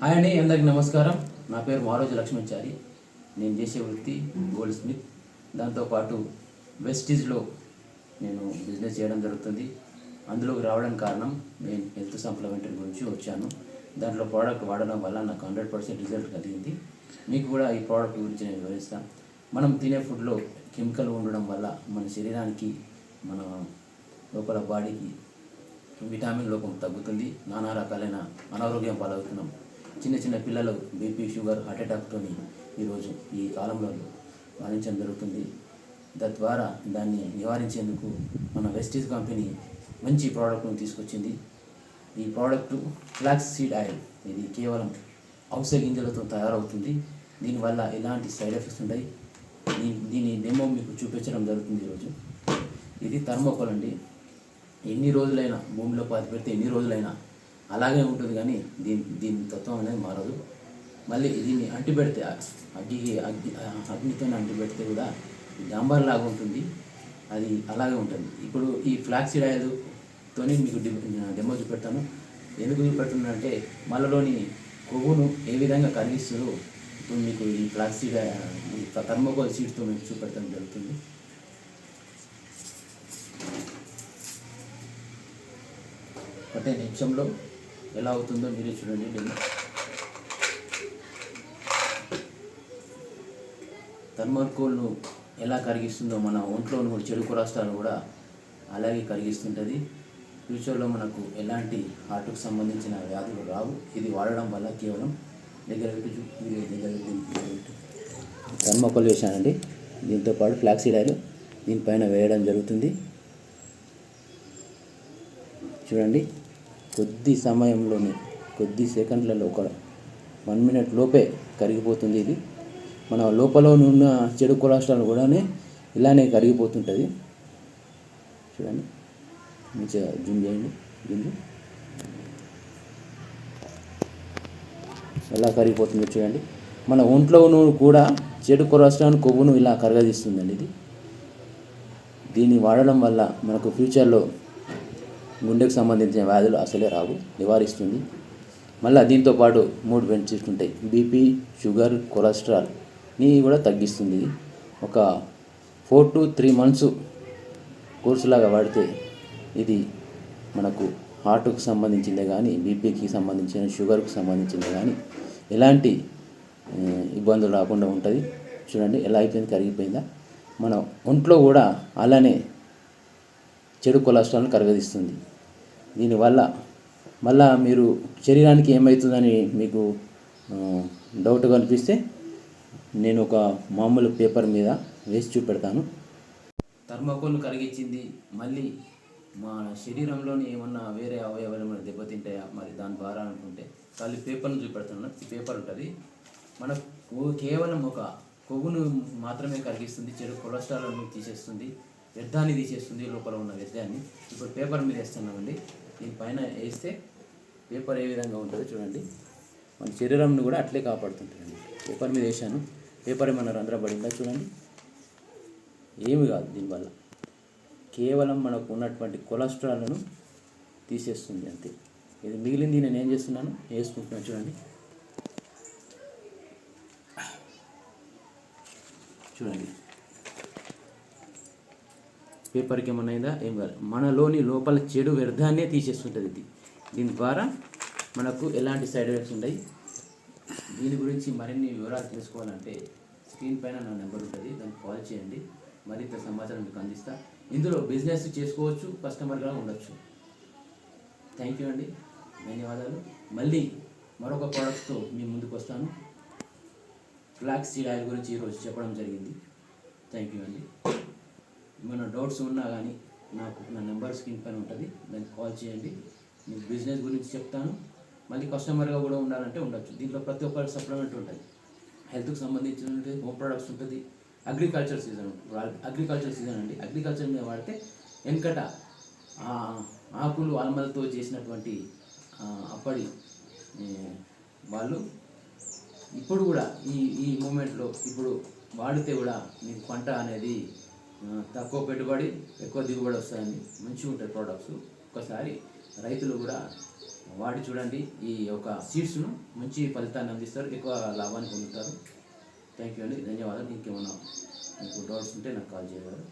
Hi అండి అందరికి నమస్కారం. నా పేరు మారోజు లక్ష్మణచారి నేను చేసే వృత్తి గోల్డ్ స్మిత్ దాంతోపాటు వెస్టీజ్లో నేను బిజినెస్ చేయడం జరుగుతుంది. అందులోకి రావడానికి కారణం నేను హెల్త్ సప్లిమెంటరీ గురించి వచ్చాను. దాంట్లో ప్రోడక్ట్ వాడడం వల్ల నాకు హండ్రెడ్ పర్సెంట్ రిజల్ట్ కలిగింది. మీకు కూడా ఈ ప్రోడక్ట్ గురించి నేను వివరిస్తాను. మనం తినే ఫుడ్లో కెమికల్ ఉండడం వల్ల మన శరీరానికి మన లోపల బాడీకి విటామిన్ లోపం తగ్గుతుంది. నానా రకాలైన అనారోగ్యం పాలవుతున్నాం. చిన్న చిన్న పిల్లలు బీపీ షుగర్ హార్ట్ అటాక్తో ఈరోజు ఈ కాలంలో మరణించడం జరుగుతుంది. తద్వారా దాన్ని నివారించేందుకు మన వెస్టీజ్ కంపెనీ మంచి ప్రోడక్ట్ను తీసుకొచ్చింది. ఈ ప్రోడక్ట్ ఫ్లాక్స్ సీడ్ ఆయిల్. ఇది కేవలం అవసర గింజలతో తయారవుతుంది. దీనివల్ల ఎలాంటి సైడ్ ఎఫెక్ట్స్ ఉంటాయి దీని దీని డెమో మీకు చూపించడం జరుగుతుంది ఈరోజు. ఇది థర్మోకోల్ అండి. ఎన్ని రోజులైనా భూమిలో పాతి పెడితే ఎన్ని రోజులైనా అలాగే ఉంటుంది కానీ దీని దీని తత్వం అనేది మారదు. మళ్ళీ దీన్ని అంటి పెడితే అగ్గికి అగ్గి అగ్నితో అంటి పెడితే కూడా డాంబర్ లాగా ఉంటుంది. అది అలాగే ఉంటుంది. ఇప్పుడు ఈ ఫ్లాక్సిడ్ ఆయిల్తో మీకు డెమో చూపెడతాను. ఎందుకు చూపెడుతున్నా అంటే మళ్ళలోని కొవ్వును ఏ విధంగా కరిగిస్తుందో ఇప్పుడు మీకు ఈ ఫ్లాక్సీడ్ ఈ థర్మోకోల్ సీడ్తో మీకు చూపెడతాం జరుగుతుంది. ఒకటే నిమిషంలో ఎలా అవుతుందో మీరే చూడండి. నేను థర్మోకోల్ను ఎలా కరిగిస్తుందో మన ఒంట్లోని కూడా చెడు కొలెస్ట్రాల్ కూడా అలాగే కరిగిస్తుంటుంది. ఫ్యూచర్లో మనకు ఎలాంటి హార్ట్కు సంబంధించిన వ్యాధులు రావు. ఇది వాడడం వల్ల కేవలం దగ్గర పెట్టి దగ్గర పెట్టు. థర్మోకోల్ వేసానండి దీంతో పాటు ఫ్లాక్సీడ్ ఆయిల్ దీనిపైన వేయడం జరుగుతుంది. చూడండి. కొద్ది సమయంలోనే కొద్ది సెకండ్లలో ఒక వన్ మినిట్ లోపే కరిగిపోతుంది ఇది. మన లోపల ఉన్న చెడు కొలెస్ట్రాల్ కూడానే ఇలానే కరిగిపోతుంటుంది. చూడండి. మంచిగా జూమ్ చేయండి. దీన్ని. ఎలా కరిగిపోతుందో చూడండి. మన ఒంట్లోనూ కూడా చెడు కొలెస్ట్రాల్ కొవ్వును ఇలా కరగదీస్తుందండి ఇది. దీన్ని వాడడం వల్ల మనకు ఫ్యూచర్లో గుండెకు సంబంధించిన వ్యాధులు అసలే రావు నివారిస్తుంది. మళ్ళీ దీంతో పాటు మూడు బెనిఫిట్స్ ఉంటాయి బీపీ షుగర్ కొలెస్ట్రాల్ని కూడా తగ్గిస్తుంది. ఒక ఫోర్ టు త్రీ మంత్స్ కోర్సులాగా వాడితే ఇది మనకు హార్ట్కు సంబంధించిందే కానీ బీపీకి సంబంధించిన షుగర్కు సంబంధించిందే కానీ ఎలాంటి ఇబ్బందులు రాకుండా ఉంటుంది. చూడండి ఎలా అయిపోయింది కరిగిపోయిందా. మన ఒంట్లో కూడా అలానే చెడు కొలెస్ట్రాల్ని కరగదీస్తుంది. దీనివల్ల మళ్ళా మీరు శరీరానికి ఏమవుతుందని మీకు డౌట్గా అనిపిస్తే నేను ఒక మామూలు పేపర్ మీద వేసి చూపెడతాను. థర్మోకోల్ కరిగించింది. మళ్ళీ మా శరీరంలోని ఏమన్నా వేరే అవయవాలు ఏమైనా దెబ్బతింటాయా? మరి దాని ద్వారా అనుకుంటే ఖాళీ పేపర్ను చూపెడుతున్నాను పేపర్ ఉంటుంది. మనకు కేవలం ఒక కొవ్వును మాత్రమే కరిగిస్తుంది. చెడు కొలెస్ట్రాల్ను తీసేస్తుంది. వ్యర్థాన్ని తీసేస్తుంది లోపల ఉన్న వ్యర్థాన్ని. ఇప్పుడు పేపర్ మీద వేస్తున్నామండి. దీనిపైన వేస్తే పేపర్ ఏ విధంగా ఉంటుందో చూడండి. మన శరీరంను కూడా అట్లే కాపాడుతుంటుందండి. పేపర్ మీద వేసాను పేపర్ ఏమన్నా రంధ్రపడిందా చూడండి. ఏమి కాదు దీనివల్ల. కేవలం మనకు ఉన్నటువంటి కొలెస్ట్రాల్ను తీసేస్తుంది అంతే. ఇది మిగిలింది నేను ఏం చేస్తున్నాను? వేసుకుంటున్నాను చూడండి. చూడండి. పేపర్కి ఏమన్నా అయిందా ఏం కాదు. మనలోని లోపల చెడు వ్యర్థాన్నే తీసేస్తుంటుంది ఇది. దీని ద్వారా మనకు ఎలాంటి సైడ్ ఎఫెక్ట్స్ ఉంటాయి దీని గురించి మరిన్ని వివరాలు తెలుసుకోవాలంటే స్క్రీన్ పైన నా నెంబర్ ఉంటుంది. దానికి కాల్ చేయండి. మరింత సమాచారం మీకు అందిస్తా. ఇందులో బిజినెస్ చేసుకోవచ్చు కస్టమర్గా ఉండొచ్చు. థ్యాంక్ యూ అండి. ధన్యవాదాలు. మళ్ళీ మరొక ప్రోడక్ట్తో మీ ముందుకు వస్తాను. ఫ్లాక్స్ సీడ్ ఆయిల్ గురించి ఈరోజు చెప్పడం జరిగింది. థ్యాంక్ యూ అండి. ఏమైనా డౌట్స్ ఉన్నా కానీ నాకు నా నెంబర్ స్క్రీన్ పైన ఉంటుంది దానికి కాల్ చేయండి. మీకు బిజినెస్ గురించి చెప్తాను. మళ్ళీ కస్టమర్గా కూడా ఉండాలంటే ఉండొచ్చు. దీంట్లో ప్రతి ఒక్కరికి సప్లిమెంట్ ఉంటుంది. హెల్త్కి సంబంధించిన హోమ్ ప్రొడక్ట్స్ ఉంటుంది. అగ్రికల్చర్ సీజన్ అగ్రికల్చర్ సీజన్ అండి. అగ్రికల్చర్ మీద వాడితే వెనకట ఆకులు అల్మలతో చేసినటువంటి అప్పటి వాళ్ళు ఇప్పుడు కూడా ఈ ఈ మూమెంట్లో ఇప్పుడు వాడితే కూడా మీకు పంట అనేది తక్కువ పెట్టుబడి ఎక్కువ దిగుబడి వస్తాయండి మంచిగా ఉంటాయి ప్రోడక్ట్స్ ఒకసారి రైతులు కూడా వాడి చూడండి ఈ యొక్క సీడ్స్ను మంచి ఫలితాన్ని అందిస్తారు ఎక్కువ లాభాన్ని పొందుతారు. థ్యాంక్ యూ అండి. ధన్యవాదాలు. ఇంకేమన్నా మీకు డౌట్స్ ఉంటే నాకు కాల్ చేయగలరు.